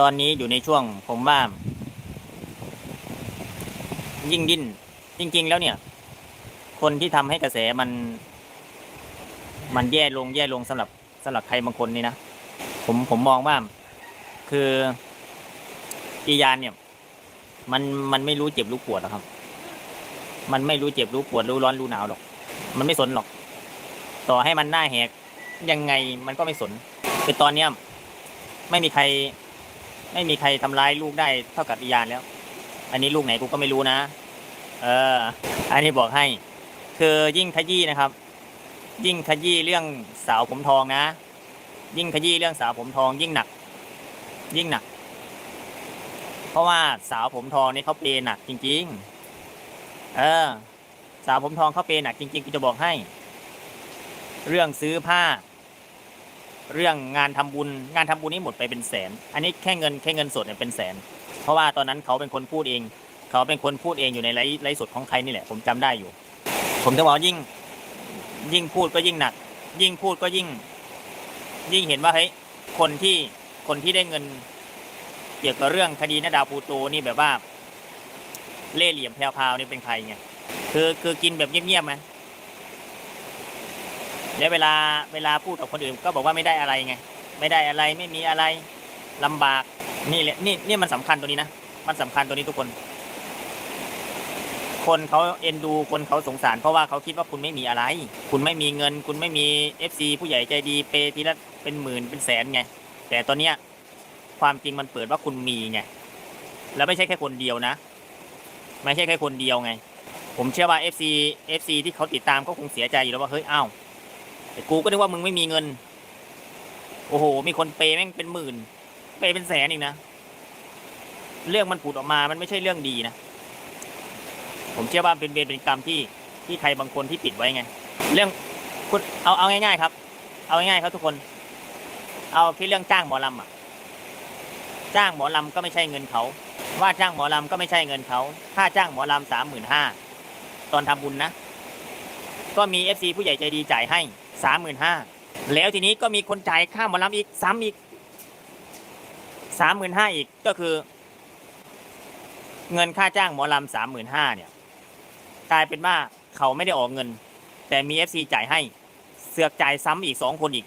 ตอนนี้อยู่ในช่วงผมว่า ยิ่งดิ้น จริง ๆ แล้วเนี่ย คนที่ทำให้กระแสมัน มันแย่ลงแย่ลงสำหรับสำหรับใครบางคนนี่นะผมผมมองว่า คืออียานเนี่ย มันมันไม่รู้เจ็บรู้ปวดหรอกครับ มันไม่รู้เจ็บรู้ปวดรู้ร้อนรู้หนาวหรอก มันไม่สนหรอก ต่อให้มันหน้าแหกยังไงมันก็ไม่สนคือตอนเนี้ยไม่มีใคร ไม่มีใครทำร้ายลูกได้เท่ากับอียานแล้ว อันนี้ลูกไหนกูก็ไม่รู้นะ เออ อันนี้บอกให้ คือยิ่งขยี้นะครับ ยิ่งขยี้เรื่องสาวผมทองนะ ยิ่งขยี้เรื่องสาวผมทอง ยิ่งหนัก ยิ่งหนัก เพราะว่าสาวผมทองนี่เขาเปหนักจริง ๆ เออ สาวผมทองเขาเปหนักจริงๆกูจะบอกให้ เรื่องซื้อผ้า เรื่องงานทำบุญงานทำบุญนี่หมดไปเป็นแสน อันนี้แค่เงินแค่เงินสดเนี่ยเป็นแสน เพราะว่าตอนนั้นเขาเป็นคนพูดเอง เขาเป็นคนพูดเองอยู่ในไลฟ์ไลฟ์สดของใครนี่แหละผมจำได้อยู่ ผมจะบอกยิ่ง ยิ่งพูดก็ยิ่งหนัก ยิ่งพูดก็ยิ่ง ยิ่งเห็นว่าเฮ้ยคนที่คนที่ได้เงิน เกี่ยวกับเรื่องคดีนาดาวปูโตนี่แบบว่า เล่ห์เหลี่ยมแพรวๆนี่เป็นใครไงคือคือกินแบบเงียบๆไหม แล้วเวลาเวลาพูดกับคนอื่นก็บอกว่าไม่ได้อะไรไง ไม่ได้อะไรไม่มีอะไรลำบากนี่แหละนี่นี่มันสำคัญตัวนี้นะมันสำคัญตัวนี้ทุกคน คนเขาเอ็นดูคนเขาสงสาร เพราะว่าเขาคิดว่าคุณไม่มีอะไร คุณไม่มีเงิน คุณไม่มีเอฟซีผู้ใหญ่ใจดีเปทีละเป็นหมื่นเป็นแสนไง แต่ตอนเนี้ยความจริงมันเปิดว่าคุณมีไงแล้วไม่ใช่แค่คนเดียวนะ ไม่ใช่แค่คนเดียวไง ผมเชื่อว่า FC FC ที่เขาติดตามก็คงเสียใจอยู่แล้วว่าเฮ้ยอ้าว แต่กูก็นึกว่ามึงไม่มีเงิน โอ้โห มีคนเปย์แม่งเป็นหมื่น เปย์เป็นแสนอีกนะ เรื่องมันผุดออกมา มันไม่ใช่เรื่องดีนะ ผมเชื่อว่าเป็นเวรเป็นกรรมที่ที่ใครบางคนที่ปิดไว้ไง เรื่องคุณเอาเอาง่ายๆครับ เอาง่ายๆครับทุกคน เอาที่เรื่องจ้างหมอลำอะ จ้างหมอลำก็ไม่ใช่เงินเขา ว่าจ้างหมอลำก็ไม่ใช่เงินเขา ค่าจ้างหมอลำสามหมื่นห้าตอนทำบุญนะ ก็มีเอฟซีผู้ใหญ่ใจดีจ่ายให้ สามหมื่นห้าแล้วทีนี้ก็มีคนจ่ายค่าหมอลำอีกซ้ำอีกสามหมื่นห้าอีกก็คือ เงินค่าจ้างหมอลำสามหมื่นห้าเนี่ยกลายเป็นว่าเขาไม่ได้ออกเงิน แต่มีเอฟซีจ่ายให้ เสือกจ่ายซ้ำอีกสองคนอีก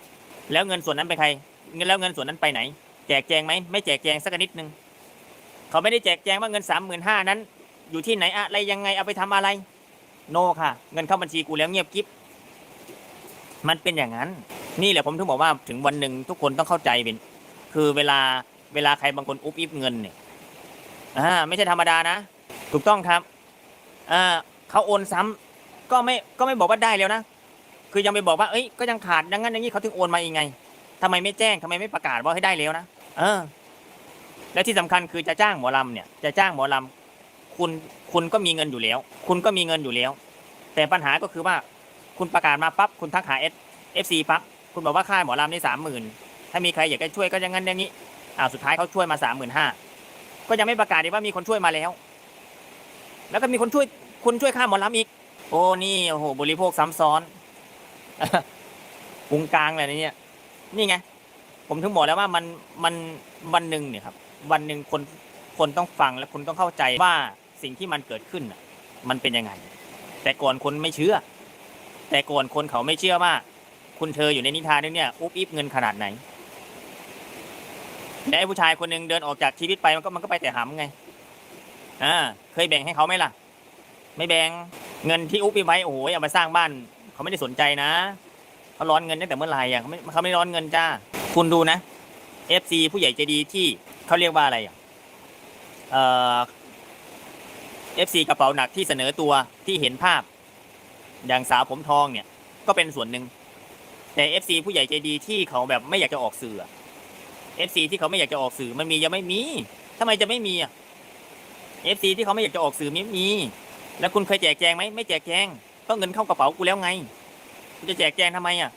แล้วเงินส่วนนั้นไปใครเงินแล้วเงินส่วนนั้นไปไหน แจกแจงไหมไม่แจกแจงสักนิดนึงเขาไม่ได้แจกแจงว่าเงินสามหมื่นห้านั้น อยู่ที่ไหนอะไรยังไงเอาไปทำอะไร โนค่ะ เงินเข้าบัญชีกูแล้วเงียบกิ๊บ มันเป็นอย่างนั้น นี่แหละผมถึงบอกว่าถึงวันหนึ่งทุกคนต้องเข้าใจเป็น คือเวลาเวลาใครบางคนอุบอิบเงินเนี่ยอ่าไม่ใช่ธรรมดานะ ถูกต้องครับอ่าเขาโอนซ้ำก็ไม่ก็ไม่บอกว่าได้แล้วนะคือยังไปบอกว่าเอ้ยก็ยังขาดดังนั้นอย่างนี้เขาถึงโอนมาอีกไงทำไมไม่แจ้งทำไมไม่ประกาศว่าให้ได้แล้วนะเออ และที่สำคัญคือจะจ้างหมอลำเนี่ย จะจ้างหมอลำคุณคุณก็มีเงินอยู่แล้ว คุณก็มีเงินอยู่แล้ว แต่ปัญหาก็คือว่า คุณประกาศมาปั๊บคุณทักหาเอสเอฟซีปั๊บคุณบอกว่าค่าหมอลำนี่สามหมื่นถ้ามีใครอยากจะช่วยก็อยังงั้นอย่างนี้อ่าสุดท้ายเขาช่วยมาสามหมื่นห้าก็ยังไม่ประกาศดีว่ามีคนช่วยมาแล้ว แล้วก็มีคนช่วยคุณช่วยค่าหมอลำอีก โอ้นี่โอ้โหบริโภคซ้ำซ้อนปรุงกลางเลยนะเนี่ยนี่ไงผมถึงบอกแล้วว่ามันมันวันหนึ่งเนี่ยครับ วันหนึ่งคนคนต้องฟังและคุณต้องเข้าใจว่าสิ่งที่มันเกิดขึ้นมันเป็นยังไง แต่ก่อนคนไม่เชื่อ แต่ก่อนคนเขาไม่เชื่อว่า คุณเธออยู่ในนิทานเรื่องเนี่ยอุบอิบเงินขนาดไหนและไอ้ผู้ชายคนหนึ่งเดินออกจากชีวิตไปมันก็มันก็ไปแต่หำไงอ่าเคยแบ่งให้เขาไหมล่ะ ไม่แบ่งเงินที่อุบอิบไว้โอ้โหเอามาสร้างบ้าน เขาไม่ได้สนใจนะเขาร้อนเงินตั้งแต่เมื่อไหร่อะเขาไม่เขาไม่ร้อนเงินจ้า คุณดูนะ FC ผู้ใหญ่ใจดีที่เขาเรียกว่าอะไรอะเอ่อ FC กระเป๋าหนักที่เสนอตัวที่เห็นภาพ อย่างสาวผมทองเนี่ย ก็เป็นส่วนหนึ่ง แต่ FC ผู้ใหญ่ใจดีที่เขาแบบไม่อยากจะออกสื่ออะ FC ที่เขาไม่อยากจะออกสื่อมันมียังไม่มีทำไมจะไม่มีอะ FC ที่เขาไม่อยากจะออกสื่อไม่มี แล้วคุณเคยแจกแจงไหมไม่แจกแจงก็เงินเข้ากระเป๋ากูแล้วไงกูจะแจกแจงทำไมอะ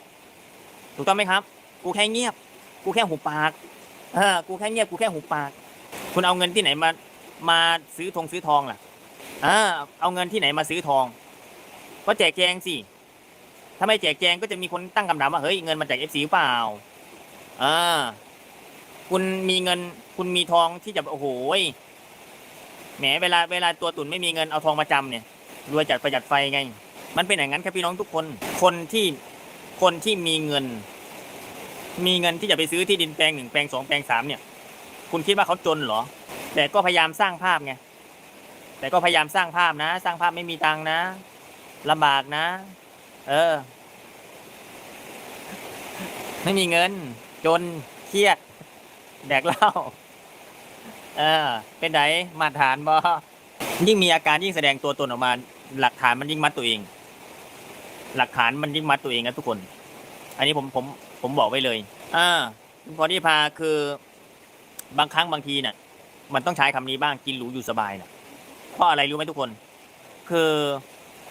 ถูกต้องไหมครับ กูแค่เงียบ กูแค่หูปากเออกูแค่เงียบกูแค่หูปาก คุณเอาเงินที่ไหนมามาซื้อทองซื้อทองล่ะอ่าเอาเงินที่ไหนมาซื้อทอง ก็แจกแจงสิถ้าไม่แจกแจงก็จะมีคนตั้งคำถามว่าเฮ้ยเงินมาจากเอฟซีเปล่าอ่าคุณมีเงิน คุณมีทองที่จะโอ้โหแหมเวลาเวลาตัวตุ่นไม่มีเงินเอาทองมาจำเนี่ยรวยจากประหยัดไฟไง มันเป็นอย่างนั้นครับพี่น้องทุกคน คนที่คนที่มีเงิน มีเงินที่จะไปซื้อที่ดินแปลงหนึ่งแปลงสองแปลงสามเนี่ย คุณคิดว่าเขาจนเหรอ แต่ก็พยายามสร้างภาพไงแต่ก็พยายามสร้างภาพนะ สร้างภาพไม่มีตังนะ ลำบากนะ เออ ไม่มีเงิน จนเครียด แดกเหล้าเออ เป็นไดมาตรฐานบอยิ่งมีอาการยิ่งแสดงตัวตนออกมา หลักฐานมันยิ่งมัดตัวเอง หลักฐานมันยิ่งมัดตัวเองนะทุกคน อันนี้ผมผมผมบอกไว้เลยอ่าพอที่พาคือบางครั้งบางทีเนี่ยมันต้องใช้คำนี้บ้างกินหรูอยู่สบายนะเพราะอะไรรู้ไหมทุกคน คือ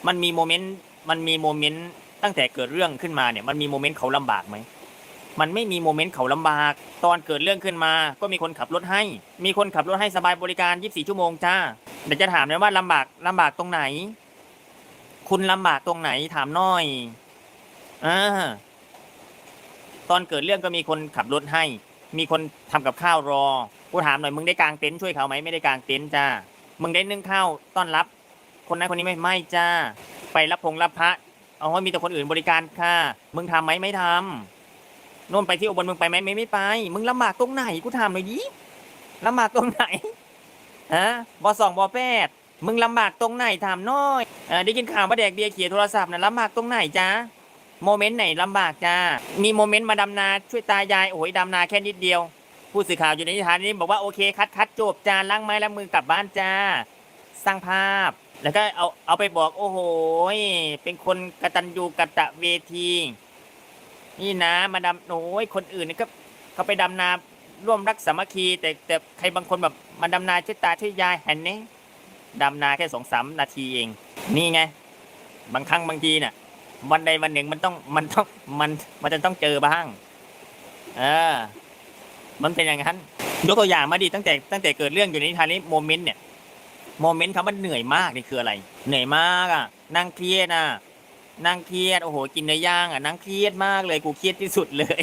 มันมีโมเมนต์มันมีโมเมนต์ตั้งแต่เกิดเรื่องขึ้นมาเนี่ยมันมีโมเมนต์เขาลำบากไหมมันไม่มีโมเมนต์เขาลำบาก ตอนเกิดเรื่องขึ้นมา ก็มีคนขับรถให้ มีคนขับรถให้สบายบริการ 24 ชั่วโมงจ้าเดี๋ยวจะถามเลยว่าลำบากลำบากตรงไหน คุณลำบากตรงไหนถามน่อยอ่าตอนเกิดเรื่องก็มีคนขับรถให้ มีคนทำกับข้าวรอ กูถามหน่อยมึงได้กางเต็นท์ช่วยเขาไหมไม่ได้กางเต็นท์จ้ามึงได้นึ่งข้าวต้อนรับ คนนั้นคนนี้ไม่ไม่จ้า ไปรับพงรับพระเอาว่ามีแต่คนอื่นบริการค่ะมึงทำไหมไม่ทำโน่นไปที่อุบลมึงไปไหมไม่ไม่ไป มึงลำบากตรงไหนกูถามหน่อยดิลำบากตรงไหนฮะบอสองบอแปดมึงลำบากตรงไหนถามน้อยอได้ยินข่าวว่าแดกเบียร์เขียโทรศัพท์นะลำบากตรงไหนจ้าโมเมนต์ไหนลำบากจ้ามีโมเมนต์มาดำนาช่วยตายายโอ้ยดำนาแค่นิดเดียว ผู้สื่อข่าวอยู่ในนิทานนี้บอกว่าโอเคคัดคัดจบจานล้างไม้ล้างมือกลับบ้านจ้า สร้างภาพ แล้วก็เอาเอาไปบอก โอ้โหเป็นคนกระตัญญูกระตะเวที นี่นะ มาดำโอ้ยคนอื่นนี่ก็เขาไปดำนาร่วมรักสามัคคี แต่แต่ใครบางคนแบบมาดำนาช่วยตาช่วยยายเห็นนี่ดำนาแค่สองสามนาทีเอง นี่ไง บางครั้งบางทีเนี่ยวันใดวันหนึ่งมันต้องมันต้องมันมันจะต้องเจอบ้าง เออ มันเป็นอย่างนั้นยกตัวอย่างมาดิตั้งแต่ตั้งแต่เกิดเรื่องอยู่ในนิทานนี้โมเมนต์เนี่ย โมเมนต์คำว่าเหนื่อยมากนี่คืออะไร เหนื่อยมากอะ นั่งเครียดอะ นั่งเครียด โอ้โห กินเนื้อย่างอะ นั่งเครียดมากเลย กูเครียดที่สุดเลย